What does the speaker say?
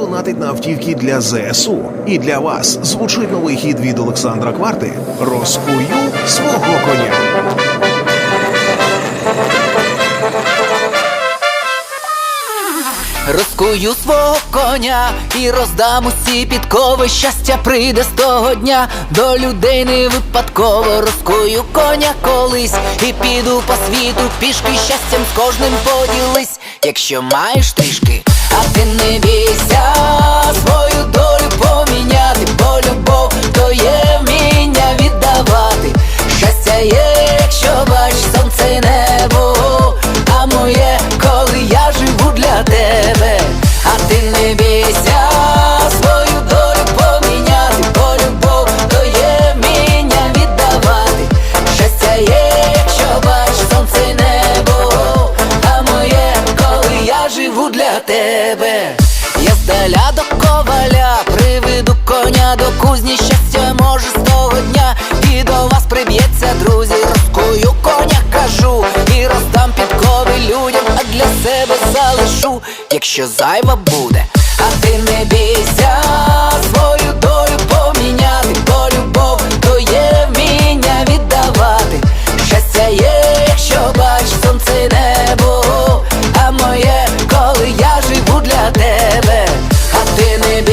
донатить на автівки для ЗСУ. І для вас звучить новий хід від Олександра Кварти Розкую свого коня. Розкую свого коня і роздам усі підкови. Щастя прийде з того дня до людей не випадково розкую коня колись і піду по світу пішки щастям з кожним поділись, якщо маєш трішки, ти не бійся тебе. Я здаля до коваля приведу коня до кузні щастя може з того дня. І до вас приб'ється, друзі, розкую коня кажу. І роздам підкови людям, а для себе залишу, якщо зайва буде, а ти не бійся